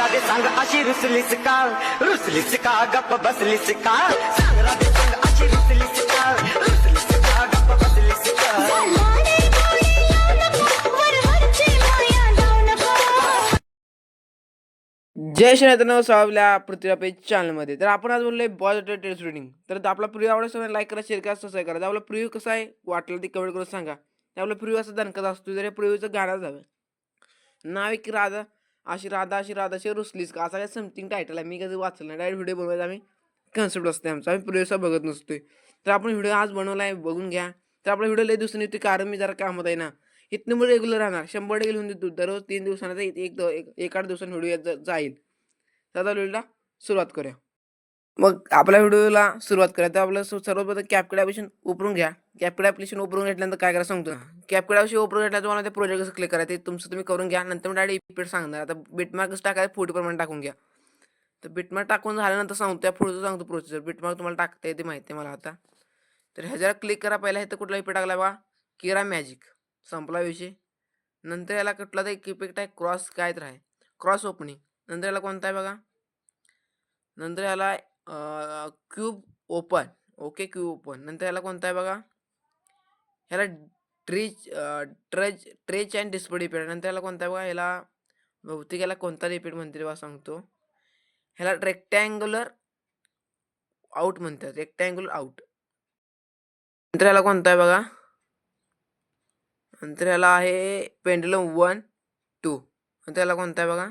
सांग अशी रुसलीस का? रुसलीस का? गप्प बसलीस का? सांग राधे सांग अशी रुसलीस का? रुसलीस का? गप्प बसलीस का. जय श्री मित्रांनो आपल्या पृथ्वी पेज चॅनलमध्ये. तर आपण आज बोललोय बॉज टेस्ट रिडिंग. तर आपला प्रिव्ह्यू आवडेल लाईक करा शेअर करा सबस्क्राईब करा. आपला प्रिव्ह्यू कसा आहे वाटलं ते कमेंट करून सांगा. तर आपला प्रिव्ह्यू असा दणकत असतो जर प्रिव्ह्यूचं गाणं जावं नाव आहे की राधा? अशी राधा अशी राधा अशी रुसलीस का? असा काय समथिंग टायटल आहे. मी कधी वाचलं नाही. डायरेक्ट व्हिडिओ बनवायचा आम्ही. कन्सेप्ट असते आमचा. आम्ही प्रेसा बघत नसतोय. तर आपण व्हिडिओ आज बनवला आहे बघून घ्या. तर आपला व्हिडिओ लय दिवसांनी येते कारण मी जरा कामात आहे ना. इथनं मग रेग्युलर राहणार. शंभर टक्के लिहून देतो. दररोज तीन दिवसांचा एक एक एक आठ दिवसांनी व्हिडिओ जाईल. तर आता व्हिडिओला सुरुवात करूया. मग आपल्या व्हिडिओला सुरुवात करूया. तर आपलं सु- सर्वप्रथम कॅपकड ॲप्लिकेशन उतरून घ्या. कॅपकड ॲप्लिकेशन उतरून घेतल्यानंतर काय करा सांगतो. कॅपकड ॲप्लिकेशन उतरून घेतल्यानंतर तुम्हाला ते प्रोजेक्ट कसं क्लिक करायचं ते तुमचं तुम्ही करून घ्या. नंतर मी डायरेक्ट इपिट सांगणार. आता बिटमार्कच टाकायचं? फोर्टी प्रमाणे टाकून घ्या. तर बिटमार्क टाकून झाल्यानंतर सांगतो. त्या पुढचं सांगतो प्रोसिजर बिटमार्क तुम्हाला टाकता येते माहिती आहे मला आता. तर ह्याच्यावर क्लिक करा. पहिला इथं कुठला इफेक्ट टाकला बा किरा मॅजिक संपला विषय. नंतर याला कुठला तर एक इफेक्ट आहे क्रॉस काय तर आहे. क्रॉस ओपनिंग नंतर याला कोणता आहे बघा? नंतर याला cube open okay cube open नंतर याला कोणता आहे बघा? ह्याला ट्रीच ट्रेज ट्रेच अँड डिस्प्ले रिपीट नंतर याला कोणता आहे बघा? ह्याला बहुतेक याला कोणता रिपीट म्हणते बघा सांगतो. ह्याला रेक्टँग्युलर आउट म्हणतात. रेक्टँग्युलर आउट नंतर याला कोणता आहे बघा? नंतर ह्याला आहे पेंडलम वन टू नंतर याला कोणता आहे बघा?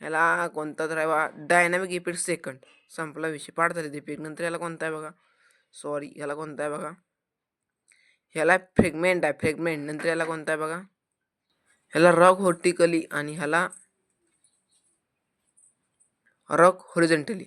ह्याला कोणता तर आहे डायनॅमिक इफेक्ट सेकंड संपला विषय. पाठ झाले इफेक्ट नंतर याला कोणता आहे बघा? सॉरी ह्याला कोणता आहे बघा? ह्याला फ्रेगमेंट आहे फ्रेगमेंट नंतर याला कोणता आहे बघा? ह्याला रॉक होर्टिकली आणि ह्याला रॉक होरिझेंटली